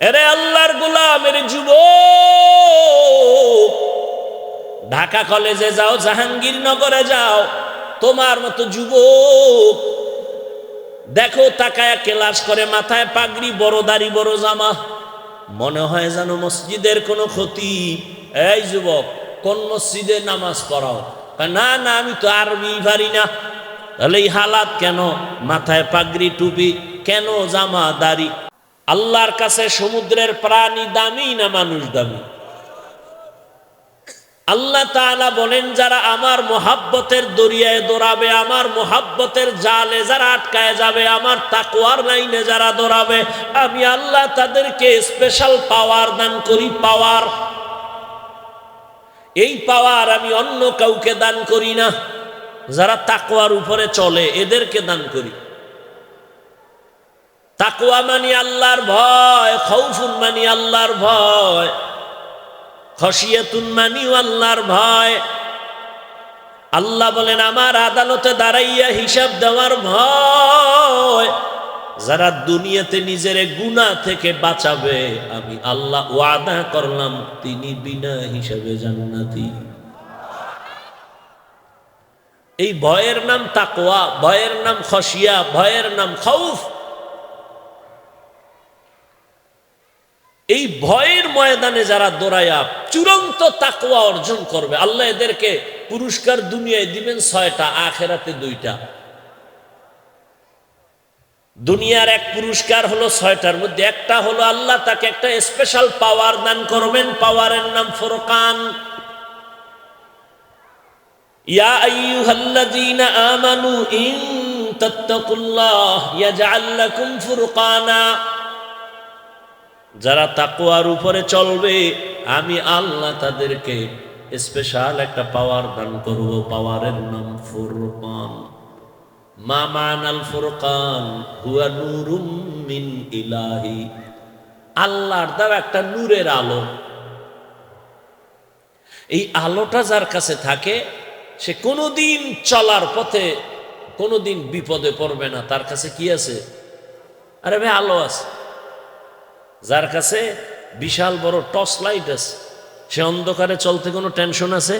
এরে আল্লাহর গোলাম এর যুব ঢাকা কলেজে যাও, জাহাঙ্গীরনগরে যাও, তোমার মতো যুবক। দেখো, তাকায়া কেলাস করে, মাথায় পাগড়ি, বড় দাড়ি, বড় জামা। মনে হয় যেন মসজিদের কোনো ক্ষতি। এই যুবক, কোন মসজিদে নামাজ পড়াও? না না, আমি তো আরবি পারি না। তাহলে এই হালাত কেন? মাথায় পাগড়ি, টুপি, কেন জামা, দাড়ি? আল্লাহর কাছে সমুদ্রের প্রাণী দামি না মানুষ দামি? আল্লাহ তাআলা বলেন, যারা আমার মোহাব্বতের দরিয়ায় দৌড়াবে, আমার মোহাব্বতের জালে যারা আটকায় যাবে, আমার তাকওয়ার লাইনে যারা দৌড়াবে, আমি আল্লাহ তাদেরকে স্পেশাল পাওয়ার দান করি পাওয়ার এই পাওয়ার আমি অন্য কাউকে দান করি না, যারা তাকওয়ার উপরে চলে, এদেরকে দান করি। তাকওয়া মানি আল্লাহর ভয়, খৌফুন মানি আল্লাহর ভয় খসিয়াতুন মানিও আল্লাহর ভয়। আল্লাহ বলেন, আমার আদালতে দাঁড়াইয়া হিসাব দেওয়ার ভয়, যারা দুনিয়াতে নিজের গুণা থেকে বাঁচাবে, আমি আল্লাহ ওয়াদা করলাম, তিনি বিনা হিসাবে জান্নাতি। এই ভয়ের নাম তাকওয়া, ভয়ের নাম খসিয়া ভয়ের নাম খৌফ এই ভয়ের ময়দানে যারা দৌড়ায়া চূড়ান্ত তাকওয়া অর্জন করবে, আল্লাহ এদেরকে পুরস্কার দুনিয়ায় দিবেন ছয়টা, আখেরাতে দুইটা। দুনিয়ার এক পুরস্কার হলো ছয়টার মধ্যে, একটা হলো আল্লাহ তাকে একটা স্পেশাল পাওয়ার দান করবেন পাওয়ারের নাম ফোরকান। ইয়া আইয়ুহাল্লাযীনা আমানু ইন তাত্তাকুল্লাহ, ইয়াজআল লাকুম ফুরকানা। যারা তাকুয়ার উপরে চলবে, আমি আল্লাহ তাদেরকে স্পেশাল একটা পাওয়ার দান করব পাওয়ারের নাম ফুরকান। মা মানাল ফুরকান, হুয়া নূরুম মিন ইলাহি। আল্লাহর দেওয়া একটা নূরের আলো। এই আলোটা যার কাছে থাকে, সে কোনোদিন চলার পথে, কোনোদিন বিপদে পড়বে না। তার কাছে কি আছে? আরে ভাই, আলো আছে। যার কাছে বিশাল বড় টর্চ লাইট আছে, সে অন্ধকারে চলতে কোনো টেনশন আছে?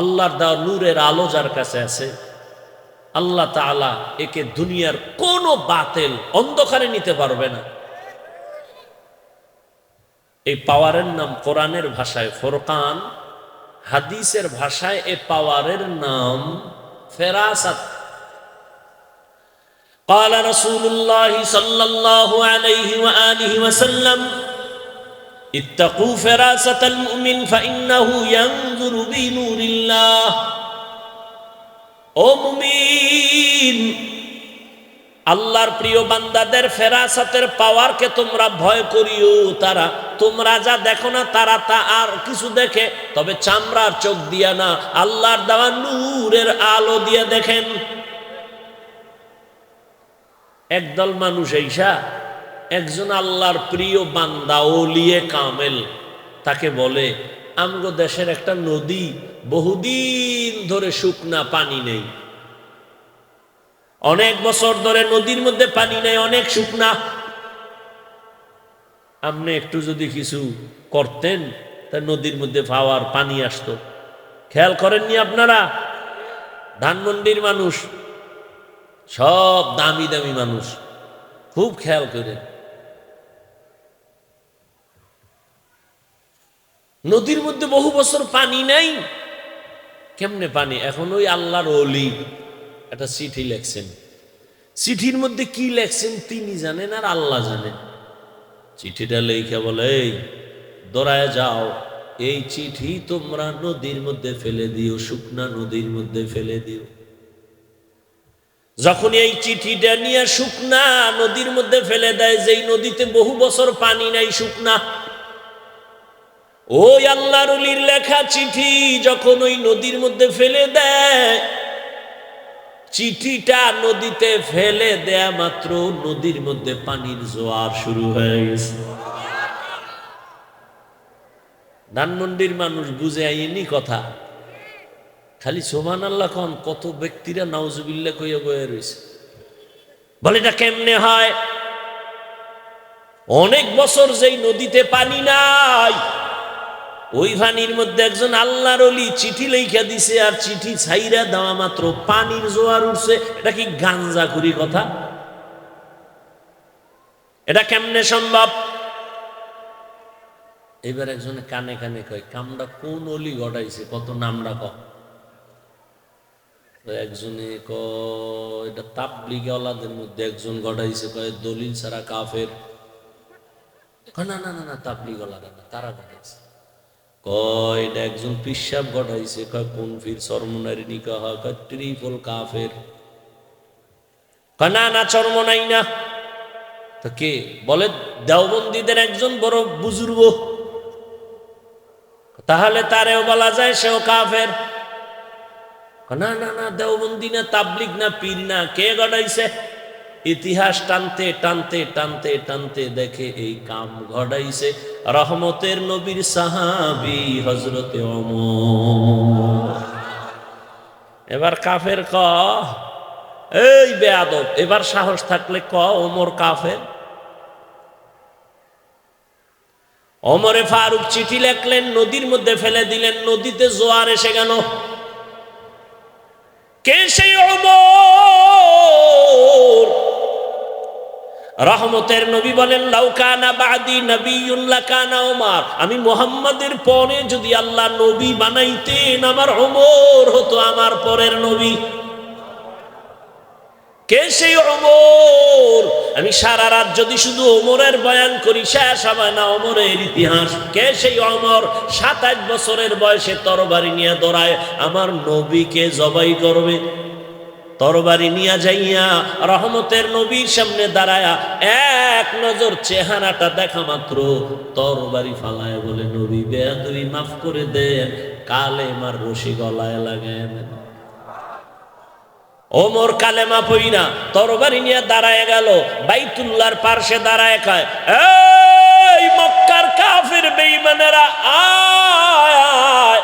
আল্লাহর দেওয়া নূরের আলো যার কাছে আছে? আল্লাহ তাআলা একে দুনিয়ার কোনো বাতেল অন্ধকারে নিতে পারবে না। এই পাওয়ারের নাম কোরআনের ভাষায় ফোরকান, হাদিসের ভাষায় এ পাওয়ারের নাম ফেরাসাত। قال رسول الله صلى الله عليه وآله وسلم اتقوا فراسة المؤمن فإنه ينظر بنور الله ও মুমিন আল্লাহর প্রিয় বান্দাদের ফেরাসাতের পাওয়ারকে তোমরা ভয় করিও তারা তোমরা যা দেখো না তারা তা আর কিছু দেখে তবে চামড়ার চোখ দিয়া না আল্লাহর দেওয়া নূরের আলো দিয়ে দেখেন একদল মানুষ এইসা, একজন আল্লাহর প্রিয় বান্দা ওলিয়ে কামেল, তাকে বলে, আমগো দেশের একটা নদী বহুদিন ধরে শুকনা পানি নেই। অনেক বছর ধরে নদীর মধ্যে পানি নেই, অনেক শুকনা। আপনি একটু যদি কিছু করতেন, তা নদীর মধ্যে পাওয়ার পানি আসতো। খেয়াল করেননি আপনারা? ধানমন্ডির মানুষ সব দামি দামি মানুষ খুব খেয়াল করে। নদীর মধ্যে বহু বছর পানি নাই। কেমনে পানি? এখন ওই আল্লাহর অলি একটা চিঠি লেখছেন। চিঠির মধ্যে কি লেখছেন তিনি জানেন আর আল্লাহ জানেন। চিঠিটা লেখা বলে, এই দৌড়ায় যাও। এই চিঠি তোমরা নদীর মধ্যে ফেলে দিও, শুকনা নদীর মধ্যে ফেলে দিও। যখন এই চিঠিটা নিয়ে শুকনা নদীর মধ্যে ফেলে দেয়, যেই নদীতে বহু বছর পানি নাই, শুকনা। ওই আল্লাহর অলির লেখা চিঠি যখন ওই নদীর মধ্যে ফেলে দেয়, চিঠিটা নদীতে ফেলে দেয়া মাত্র নদীর মধ্যে পানির জোয়ার শুরু হয়ে গেছে। ধানমন্ডির মানুষ বুঝে আইনি কথা। খালি সোমান আল্লাহ কন, কত ব্যক্তিরা নাউজুবিল্লা কইয়া বয়ে রয়েছে বলে, এটা কেমনে হয়? অনেক বছর যেই নদীতে পানি নাই, ওই পানির মধ্যে একজন আল্লাহর অলি চিঠি লেখা দিছে আর চিঠি ছাইরা দেওয়া মাত্র পানির জোয়ার উঠছে। এটা কি গাঞ্জা করি কথা? এটা কেমনে সম্ভব? এবার একজনে কানে কানে কয় কামটা কোন অলি গড়াইছে? কত নামটা ক একজনে এটা একজন কয় দলিল কাফের। কয়, কোন ফির ট্রিপল কাফের। না না না। তো কে? বলে দেওবন্দীদের একজন বড় বুজুর্গ। তাহলে তারেও বলা যায় সেও কাফের। না না না, দেওবন্দি না তাবলিক না, পীর না, কে গড়াইছে ইতিহাস টানতে টানতে টানতে টানতে দেখে এই কাম ঘটাইছে রহমতের নবীর সাহাবি হজরতে অমর এবার কাফের ক, এই বেয়াদব, এবার সাহস থাকলে ক, ওমর কাফের? অমরে ফারুক চিঠি লেখলেন, নদীর মধ্যে ফেলে দিলেন, নদীতে জোয়ার এসে গেল। কে সেই অমর? রহমতের নবী বলেন লাউকানা বাদি নবীউল্লাহ কানা ওমার। আমি মোহাম্মদের পরে যদি আল্লাহ নবী বানাইতেন, আমার ওমর হতো, আমার পরের নবী। কে সেই অমর? আমি সারা রাত যদি শুধু অমরের বয়ান করি, শেষ হবে না অমরের ইতিহাস। কে সেই অমর? সাত আট বছরের বয়সে তরবারি নিয়ে দৌড়ায়। আমার নবীকে জবাই করবে। তরবারি নিয়ে যাইয়া রহমতের নবীর সামনে দাঁড়ায়া এক নজর চেহারাটা দেখা মাত্র। তরবারি ফালায় বলে, নবী, বেয়াদবি মাফ করে দেন কালে মার রশি গলায় লাগায় ওমর কালেমা পইনা তরবারি নিয়ে দাঁড়ায় গেল, বাইতুল্লাহর পার্শ্বে দাঁড়ায় খায় মক্কার কাফের বেঈমানেরা, আয়!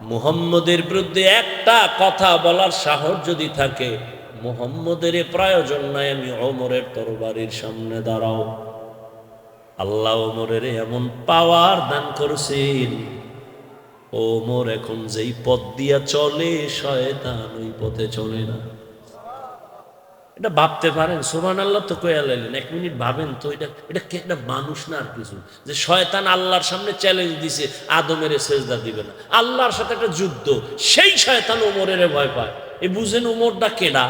মুহাম্মদের বিরুদ্ধে একটা কথা বলার সাহস যদি থাকে, মুহাম্মদের প্রয়োজন নাই আমি ওমরের তরবারির সামনে দাঁড়াও। আল্লাহ ওমরের এমন পাওয়ার দান করছেন। ওমর এখন যেই পথ দিয়া চলে, শয়তান ওই পথে চলে না। এটা ভাবতে পারেন সোমান আল্লাহ তো কয়ে লাইলেন, এক মিনিট ভাবেন তো, এটা এটা কে একটা মানুষ না আর কিছু? যে শয়তান আল্লাহর সামনে চ্যালেঞ্জ দিছে, আদমের সেজদা দিবে না। আল্লাহর সাথে একটা যুদ্ধ, সেই শয়তান ওমরের ভয় পায়। এ বুঝেন ওমরটা কেডা?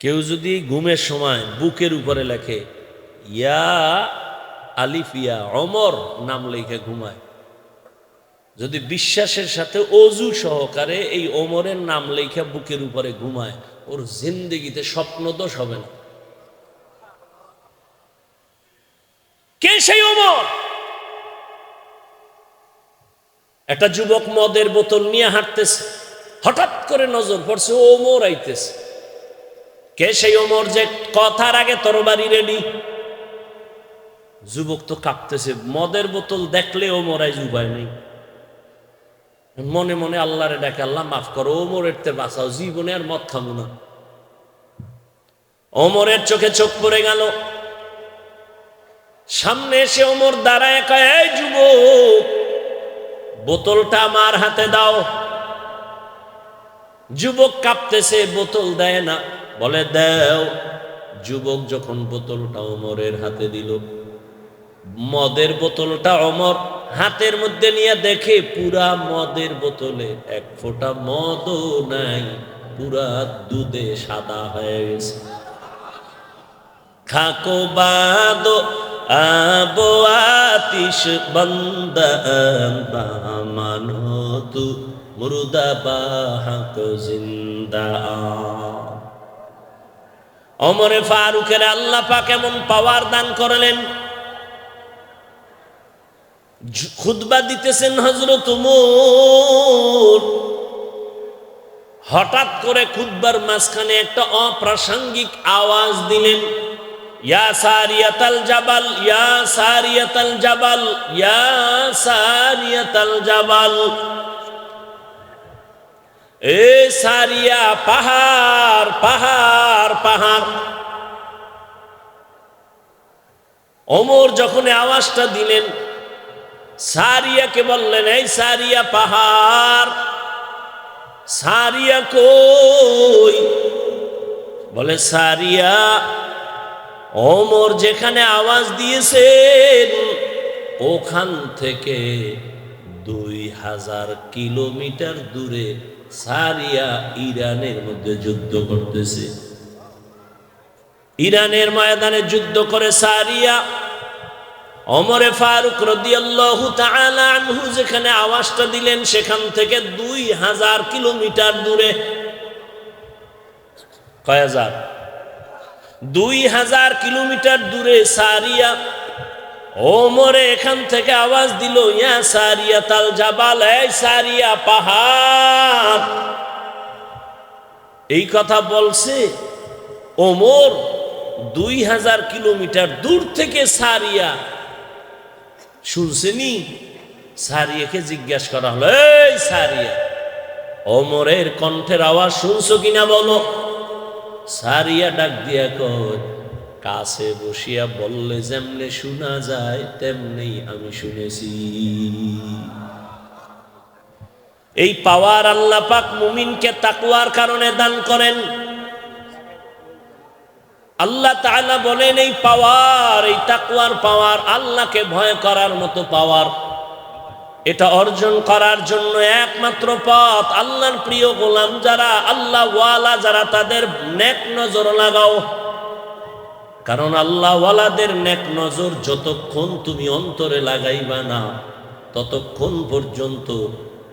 কেউ যদি ঘুমের সময় বুকের উপরে লেখে, ইয়া আলিফিয়া অমর নাম লেখে ঘুমায়। যদি বিশ্বাসের সাথে অজু সহকারে এই ওমরের নাম লেখা বুকের উপরে ঘুমায়, ওর জিন্দগিতে স্বপ্ন দোষ হবে না। কে সেই ওমর? একটা যুবক মদের বোতল নিয়ে হাঁটতেছে, হঠাৎ করে নজর পড়ছে ওমর আইতেছে। কে সেই ওমর যে কথার আগে তরবারি রেডি যুবক তো কাঁপতেছে, মদের বোতল দেখলে ওমর আইজ উপায় নেই। মনে মনে আল্লাহরে ডাকে, আল্লাহ মাফ করো, ওমরের তে বাঁচাও, জীবনে আর মদ খাব না। ওমরের চোখে চোখ পড়ে গেল। সামনে এসে ওমর দাঁড়ায়, কয় যুবক, বোতলটা আমার হাতে দাও। যুবক কাঁপতেছে, বোতল দেয় না। বলে, দেও। যুবক যখন বোতলটা ওমরের হাতে দিল, মদের বোতলটা অমর হাতের মধ্যে নিয়ে দেখে পুরা মদের বোতলে এক ফোঁটা মদও নাই, পুরা দুধে সাদা হয়ে গেছে। খাকো বাদো, আবো আতিশ বন্দা মানো তু মুরুদা বাহাক জিন্দা। অমরে ফারুকের আল্লাহ পাক এমন পাওয়ার দান করলেন খুদবা দিতেছেন হজরত উমর। হঠাৎ করে খুদবার মাঝখানে একটা অপ্রাসঙ্গিক আওয়াজ দিলেন, ইয়া সারিয়াতাল জাবাল, ইয়া সারিয়াতাল জাবাল, ইয়া সারিয়াতাল জাবাল। এ সারিয়া, পাহাড় পাহাড় পাহাড়। অমর যখন আওয়াজটা দিলেন সারিয়াকে বললেন, এই সারিয়া পাহাড়, সারিয়া কই? বলে, সারিয়া অমর যেখানে আওয়াজ দিয়েছেন, ওখান থেকে দুই হাজার কিলোমিটার দূরে সারিয়া ইরানের মধ্যে যুদ্ধ করতেছে। ইরানের ময়দানে যুদ্ধ করে সারিয়া অমরে ফারুক রদিয়াল্লাহু আনহু যেখানে আওয়াজটা দিলেন, সেখান থেকে দুই হাজার কিলোমিটার দূরে। কয় হাজার? দুই হাজার কিলোমিটার দূরে সারিয়া, ওমরে এখান থেকে আওয়াজ দিল, ইয়া সারিয়া তাল জাবাল সারিয়া পাহাড়। এই কথা বলছে ওমর দুই হাজার কিলোমিটার দূর থেকে সারিয়া। শুনছেনি? সারিয়াকে জিজ্ঞাসা করা হলো, এই সারিয়া ওমরের কণ্ঠের আওয়াজ শুনছো কিনা বলো? সারিয়া ডাক দিয়া কয়, কাছে বসিয়া বললে যেমনে শোনা যায় তেমনি আমি শুনেছি। এই পাওয়ার আল্লাহ পাক মুমিনকে তাকুয়ার কারণে দান করেন। আল্লাহ তাআলা বলেন, এই পাওয়ার, এই তাকুয়ার পাওয়ার আল্লাহকে ভয় করার মতো পাওয়ার। এটা অর্জন করার জন্য একমাত্র পথ। আল্লাহর প্রিয় গোলাম যারা, আল্লাহ ওয়ালা যারা, তাদের নেক নজর লাগাও। কারণ আল্লাহ ওয়ালাদের নেক নজর যতক্ষণ তুমি অন্তরে লাগাইবা না, ততক্ষণ পর্যন্ত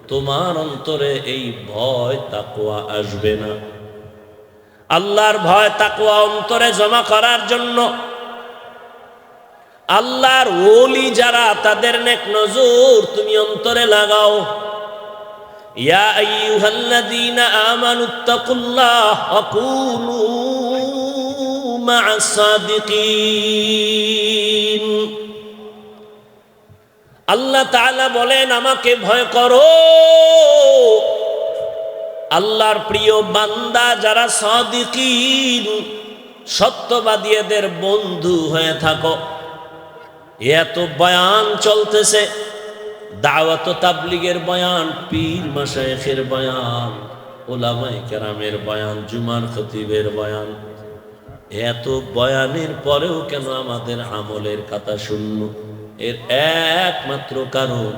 তোমার অন্তরে এই ভয় তাকোয়া আসবে না। আল্লাহর ভয় তাকোয়া অন্তরে জমা করার জন্য আল্লাহর ওলি যারা, তাদের নেক নজর তুমি অন্তরে লাগাও। ইয়া আল্লাহ তাআলা বলেন, আমাকে ভয় করো। আল্লাহর প্রিয় বান্দা যারা সাদিকিন সত্যবাদীদের বন্ধু হয়ে থাকো। এত বয়ান চলতেছে, দাওয়াত তাবলিগের বয়ান, পীর মাসায়েখের বয়ান ওলামাই কেরামের বয়ান, জুমার খতিবের বয়ান। এত বয়ানের পরেও কেন আমাদের আমলের কথা শূন্য এর একমাত্র কারণ,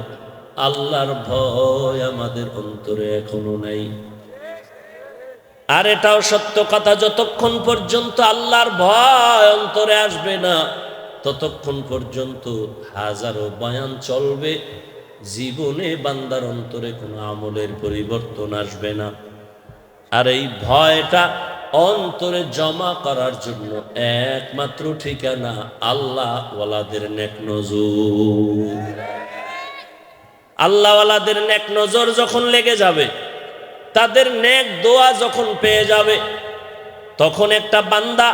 আল্লাহর ভয় আমাদের অন্তরে এখনও নাই। আর এটাও সত্য কথা, যতক্ষণ পর্যন্ত আল্লাহর ভয় অন্তরে আসবে না, ততক্ষণ পর্যন্ত হাজারো বয়ান চলবে, জীবনে বান্দার অন্তরে কোনো আমলের পরিবর্তন আসবে না। আর এই ভয়টা অন্তরে জমা করার জন্য একমাত্র ঠিকানা আল্লাহ ওয়ালাদের নেক নজর। আল্লাহওয়ালাদের নেক নজর যখন লেগে যাবে তাদের নেক দোয়া যখন পেয়ে যাবে, তখন একটা বান্দা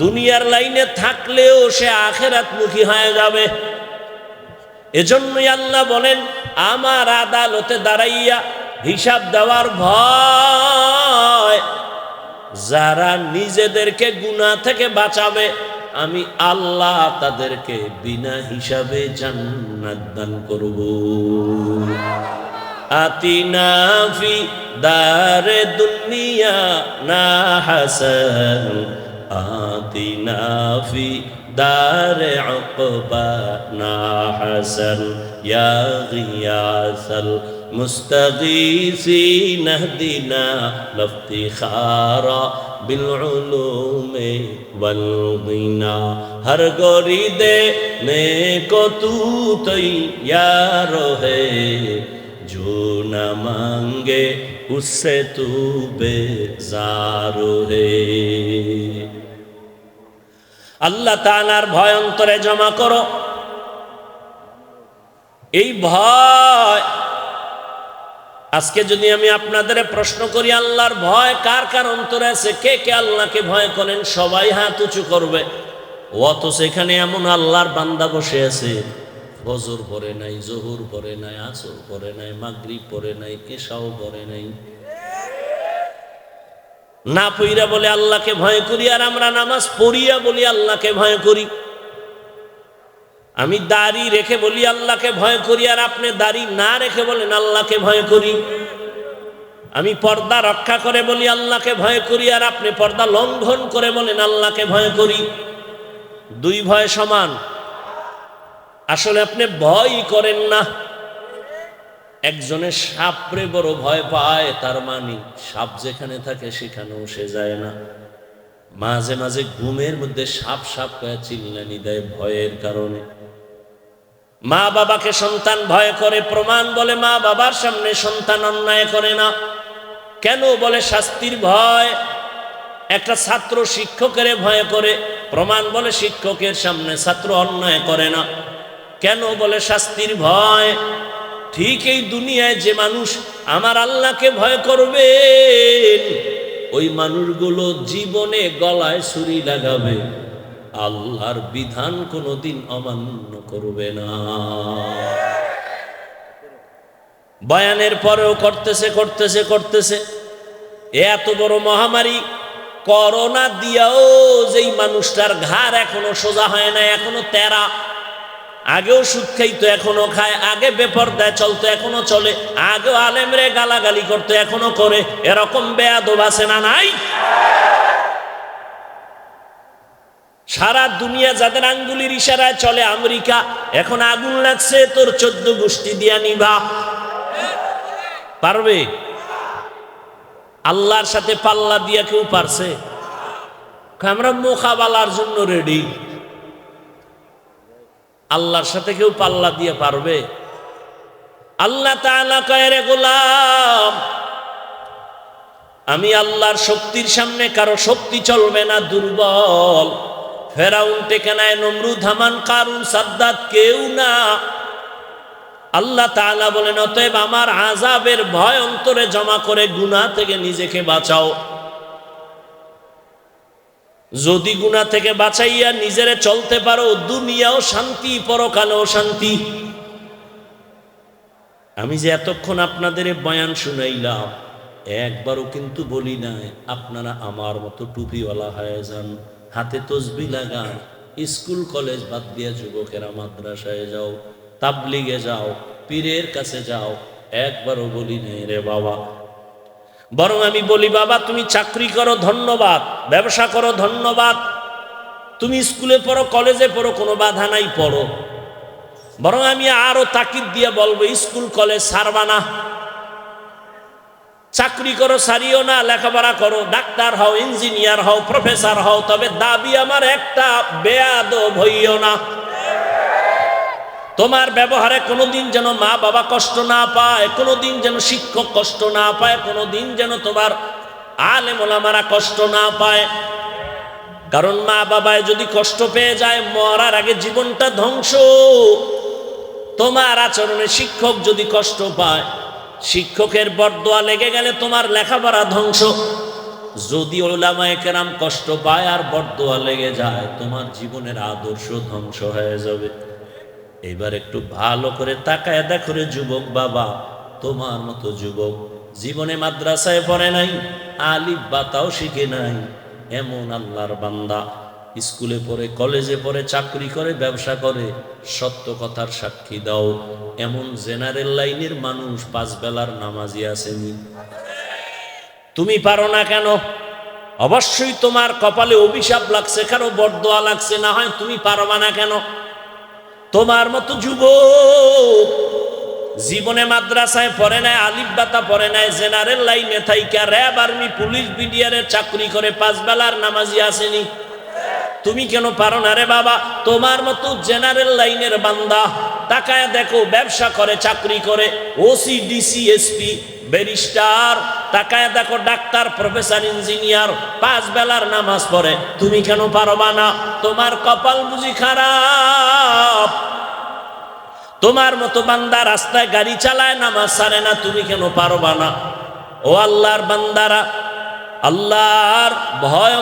দুনিয়ার লাইনে থাকলেও সে আখেরাতমুখী হয়ে যাবে। এজন্যই আল্লাহ বলেন, আমার আদালতে দাঁড়াইয়া হিসাব দেওয়ার ভয়, যারা নিজেদেরকে গুণা থেকে বাঁচাবে, আমি আল্লাহ তাদেরকে বিনা হিসাবে জান্নাত দান করব। آتنا في دار الدنيا نا حسن آتنا في دار عقبا نا حسن يا غياث المستغيثين اهدنا لافتخارا بالعلوم والغنى ہر گوری دے نیکو تو تیار ہے जो न मांगे उससे तू बेजार रे আল্লাহ তালার ভয় অন্তরে জমা করো। এই ভয়, আজকে যদি আমি আপনাদের প্রশ্ন করি, আল্লাহর ভয় কার কার অন্তরে আছে? কে কে আল্লাহকে ভয় করেন? সবাই হাত উঁচু করবে। অত সেখানে এমন আল্লাহর বান্দা বসে আছে। ফজর পরে নাই, জহুর পরে নাই, আসর পরে নাই, মাগরিব পরে নাই এসাও পরে নাই। না পইরা বলে আল্লাহকে ভয় করি, আর আমরা নামাজ পড়িয়া বলি আল্লাহকে ভয় করি। আমি দাড়ি রেখে বলি আল্লাহকে ভয় করি, আর আপনি দাড়ি না রেখে বলেন আল্লাহকে ভয় করি। আমি পর্দা রক্ষা করে বলি আল্লাহকে ভয় করি, আর আপনি পর্দা লঙ্ঘন করে বলেন আল্লাহকে ভয় করি। দুই ভয় সমান। আসলে আপনি ভয় করেন না। একজনের সাপরে বড় ভয় পায়, তার মানে সাপ যেখানে থাকে সেখানেও সে যায় না। মাঝে মাঝে ঘুমের মধ্যে সাপ সাপ করে চিল্লানি দেয় ভয়ের কারণে। মা বাবাকে সন্তান ভয় করে, প্রমাণ বলে মা বাবার সামনে সন্তান অন্যায় করে না। কেন বলে শাস্তির ভয়? একটা ছাত্র শিক্ষকের ভয় করে, প্রমাণ বলে শিক্ষকের সামনে ছাত্র অন্যায় করে না। কেন বলে শাস্তির ভয়? ঠিক এই দুনিয়ায় যে মানুষ আমার আল্লাহকে ভয় করবে, ওই মানুষগুলো জীবনে গলায় ছুরি লাগাবে। আল্লাহর বিধান কোনোদিন অমান্য করবে না। বয়ানের পরেও করতেছে করতেছে করতেছে। এত বড় মহামারী, করোনা দিয়াও যেই মানুষটার ঘাড় এখনও সোজা হয় না এখনও তেরা আগেও সুদ খাইতো এখনও খায়। আগে বেপর্দায় চলতো এখনও চলে। আগেও আলেমরে গালাগালি করতো এখনও করে। এরকম বেয়াদব আছে না নাই? সারা দুনিয়া যাদের আঙ্গুলির ইশারায় চলে আমেরিকা, এখন আগুন লাগছে, তোর চোদ্দ গোষ্ঠী দিয়া নিবা। পারবে? আল্লাহর সাথে পাল্লা দিয়া কেউ পারছে? আমরা মোকাবালার জন্য রেডি আল্লাহর সাথে কেউ পাল্লা দিয়ে পারবে? আল্লাহ রে গোলাম, আমি আল্লাহর শক্তির সামনে কারও শক্তি চলবে না, দুর্বল। ফেরাউন টেকে নেয় নমরুদ, হামান, কারুন, সাদ্দাত কেউ না। আল্লাহ তাআলা বলেন, অতএব আমার আজাবের ভয় অন্তরে জমা করে গুনাহ থেকে নিজেকে বাঁচাও। যদি গুণা থেকে বাঁচাইয়া নিজেরে চলতে পারো, দুনিয়াও শান্তি, পরকালেও শান্তি। আমি যে এতক্ষণ আপনাদের বয়ান শুনাইলাম, একবারও কিন্তু বলি নাই, আপনারা আমার মতো টুপিওয়ালা হয়ে যান, হাতে তসবি লাগান, স্কুল, কলেজ বাদ দিয়ে যুবকেরা মাদ্রাসায় যাও, তাবলিগে যাও, পীরের কাছে যাও, একবারও বলি নাই রে বাবা। বরং আমি বলি, বাবা, তুমি চাকরি করো, ধন্যবাদ। ব্যবসা করো, ধন্যবাদ। তুমি স্কুলে পড়ো, কলেজে পড়ো, কোনো বাধা নাই, পড়ো। বরং আমি আরও তাকিদ দিয়ে বলব, স্কুল, কলেজ সারবা না। চাকরি করো, সারিও না, লেখাপড়া করো, ডাক্তার হও, ইঞ্জিনিয়ার হও, প্রফেসর হও, তবে দাবি আমার একটা বেয়াদ হইও না। তোমার ব্যবহারে কোনোদিন যেন মা বাবা কষ্ট না পায়, কোনোদিন যেন শিক্ষক কষ্ট না পায়, কোনোদিন যেন তোমার আলেম ওলামারা কষ্ট না পায়। কারণ মা বাবায় যদি কষ্ট পেয়ে যায়, মরার আগে জীবনটা ধ্বংস। তোমার আচরণে শিক্ষক যদি কষ্ট পায়, শিক্ষকের বরদোয়া লেগে গেলে তোমার লেখাপড়া ধ্বংস। যদি ওলামায় কেরাম কষ্ট পায় আর বরদোয়া লেগে যায়, তোমার জীবনের আদর্শ ধ্বংস হয়ে যাবে। এবার একটু ভালো করে তাকায় দেখো রে যুবক বাবা, তোমার মতো যুবক জীবনে মাদ্রাসায় পড়ে নাই, আলিফ বাতাও শিখে নাই। এমন আল্লাহর বান্দা, স্কুলে পড়ে, কলেজে পড়ে, চাকরি করে, ব্যবসা করে, সত্য কথার সাক্ষী দাও। এমন জেনারেল লাইনের মানুষ পাঁচ বেলার নামাজি আসেনি। তুমি পারো না কেন? অবশ্যই তোমার কপালে অভিশাপ লাগছে, কারও বরদোয়া লাগছে, না হয় তুমি পারবা না কেন? তোমার মতো যুবক জীবনে মাদ্রাসায় পড়ে নাই, আলিফ বাতা পড়ে নাই, জেনারেল লাইনে থাইকা, র্যাব আর্মি, পুলিশ বিডিআরের চাকরি করে পাঁচ বেলার নামাজি আসেনি। তুমি কেন পারো না রে বাবা? তোমার মতো জেনারেল লাইনের বান্দা, তাকায় দেখো, ব্যবসা করে, চাকরি করে ওসি ডিসি এসপি ব্যারিস্টার, তাকায় দেখো ডাক্তার, প্রফেসর, ইঞ্জিনিয়ার, পাঁচ বেলার নামাজ পড়ে। তুমি কেন পারবা না? তোমার কপাল বুঝি খারাপ। তোমার মতো বান্দা রাস্তায় গাড়ি চালায়, নামাজ সারে না, তুমি কেন পারবা না? ও আল্লাহর বান্দারা, আল্লাহর ভয়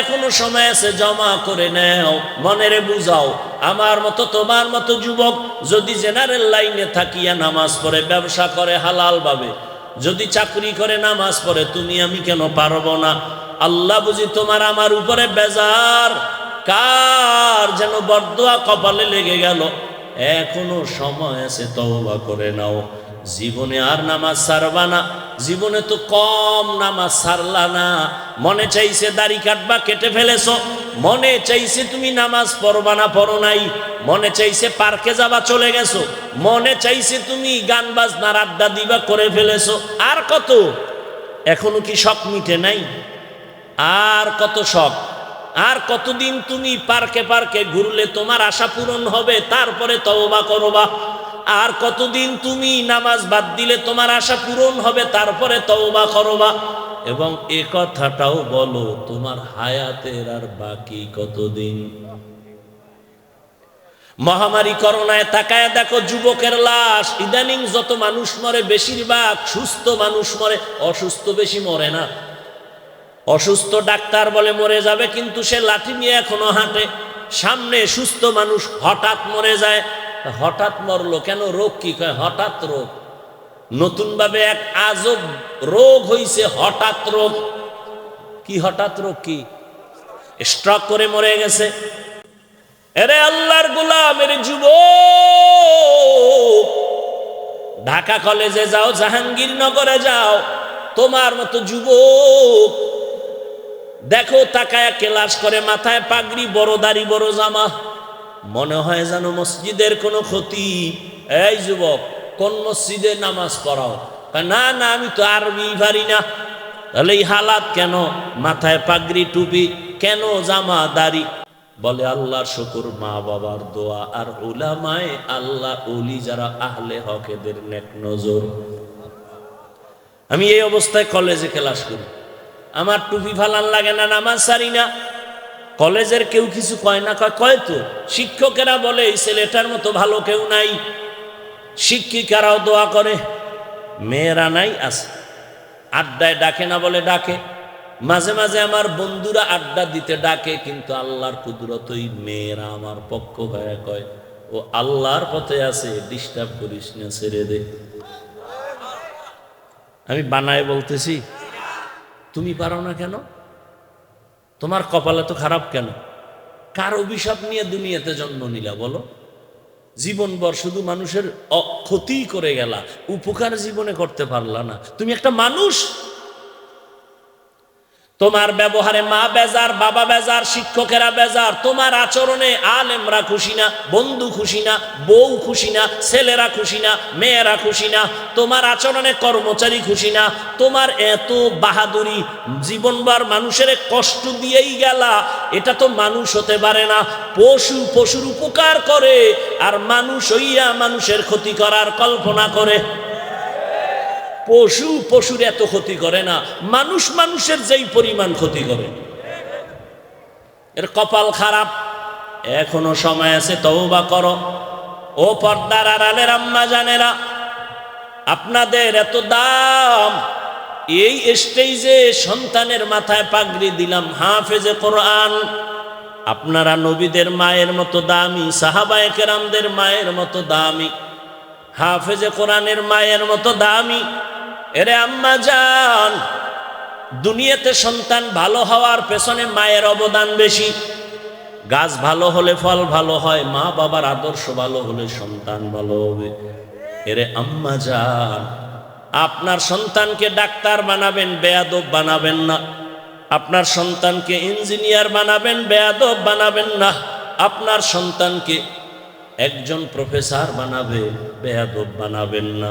এখনও সময় আছে, জমা করে নেও, মনেরে বুঝাও। আমার মতো, তোমার মতো যুবক যদি জেনারেল লাইনে থাকিয়া নামাজ পড়ে, ব্যবসা করে হালাল ভাবে যদি চাকরি করে, নামাজ পড়ে, তুমি আমি কেন পারব না? আল্লাহ বুঝি তোমার আমার উপরে বেজার। কার যেন বরদোয়া কপালে লেগে গেল? এখনও সময় আছে, তওবা করে নাও। জীবনে আর নামাজ সারবা না। জীবনে তো কম নামাজ সারলা না। মনে চাইছে দাড়ি কাটবা, কেটে ফেলেছো। মনে চাইছে তুমি নামাজ পড়বা না, পড়ো নাই। মনে চাইছে পার্কে যাবা, চলে গেছো। মনে চাইছে তুমি গান বাজনার আড্ডা দিবা, করে ফেলেছো। আর কত? এখনও কি শখ মিটে নাই? আর কত শখ? আর কতদিন তুমি পার্কে পার্কে ঘুরলে তোমার আশা পূরণ হবে, তারপরে তওবা করবা। আর কতদিন তুমি নামাজ বাদ দিলে তোমার আশা পূরণ হবে, তারপরে তওবা করবা? এবং এ কথাটাও বলো, তোমার হায়াতের আর বাকি কতদিন? মহামারী করোনায় তাকায় দেখো, যুবকের লাশ। ইদানিং যত মানুষ মরে, বেশিরভাগ সুস্থ মানুষ মরে, অসুস্থ বেশি মরে না। অসুস্থ ডাক্তার বলে মরে যাবে, কিন্তু সে লাঠি নিয়ে এখনও হাঁটে। সামনে সুস্থ মানুষ হঠাৎ মরে যায় হঠাৎ মরলো, কেন রোগ কি? কয়, হঠাৎ রোগ। নতুনভাবে এক আজব রোগ হইছে, হঠাৎ রোগ। কি হঠাৎ রোগ কি? স্ট্রক করে মরে গেছে। এরে আল্লাহর গোলামের যুব! ঢাকা কলেজে যাও, জাহাঙ্গীরনগরে যাও, তোমার মতো যুবক। দেখো, তাকায় ক্লাস করে, মাথায় পাগড়ি, বড় দাড়ি, বড় জামা। মনে হয় যেন মসজিদের কোনো ক্ষতি। এই যুবক কোন মসজিদে নামাজ পড়াও। না না, আমি তো আরবি পারি না। তাহলে এই হালাত কেন? মাথায় পাগড়ি টুপি কেন জামা দাড়ি? বলে আল্লাহর শুকুর মা বাবার দোয়া। আর উলামায়ে আল্লাহ উলি যারা আহলে হক এদের নেক নজর। আমি এই অবস্থায় কলেজে ক্লাস করি। আমার টুপি ফালান লাগে না, নামাজ সারি না। কলেজের কেউ কিছু কয় না কয় কয় তো? শিক্ষকেরা বলে, এই ছেলেটার মতো ভালো কেউ নাই। শিক্ষিকারাও দোয়া করে, মেয়েরা নাই আছে। আড্ডায় ডাকে না বলে ডাকে। মাঝে মাঝে আমার বন্ধুরা আড্ডা দিতে ডাকে, কিন্তু আল্লাহর কুদরতই মেয়েরা আমার পক্ষ হয়ে কয়, ও আল্লাহর পথে আছে, ডিস্টার্ব করিস না ছেড়ে দে। আমি বানায় বলতেছি, তুমি পারো না কেন? তোমার কপালে তো খারাপ কেন? কার অভিশাপ নিয়ে দুনিয়াতে জন্ম নিলা বলো? জীবনভর শুধু মানুষের ক্ষতি করে গেলা, উপকার জীবনে করতে পারলা না। তুমি একটা মানুষ তোমার ব্যবহারে মা বেজার, বাবা বেজার, শিক্ষকেরা বেজার, তোমার আচরণে আলেমরা খুশি না, বন্ধু খুশি না, বউ খুশি না, ছেলেরা খুশি না, মেয়েরা খুশি না, তোমার আচরণে কর্মচারী খুশি না, তোমার এত বাহাদুরি জীবনবার মানুষের কষ্ট দিয়েই গেলা, এটা তো মানুষ হতে পারে না, পশু পশুর উপকার করে, আর মানুষ হইয়া মানুষের ক্ষতি করার কল্পনা করে। পশু পশুর এত ক্ষতি করে না, মানুষ মানুষের যেই পরিমাণ ক্ষতি করে। এর কপাল খারাপ, এখনও সময় আছে, তওবা করো। ও পর্দার আড়ালের আম্মা জানেরা, আপনাদের এত দাম, এই স্টেজে সন্তানের মাথায় পাগড়ি দিলাম, হাফেজে কোরআন। আপনারা নবীদের মায়ের মতো দামি, সাহাবায়ে কেরামদের মায়ের মতো দামি, হাফেজে কোরআনের মায়ের মতো দামি। এরে আম্মা যান দুনিয়াতে সন্তান ভালো হওয়ার পেছনে মায়ের অবদান বেশি। গাছ ভালো হলে ফল ভালো হয়, মা বাবার আদর্শ ভালো হলে সন্তান ভালো হবে। এরে আম্মা যান আপনার সন্তানকে ডাক্তার বানাবেন, বেয়াদব বানাবেন না। আপনার সন্তানকে ইঞ্জিনিয়ার বানাবেন, বেয়াদব বানাবেন না। আপনার সন্তানকে একজন প্রফেসর বানাবে, বেয়াদব বানাবেন না।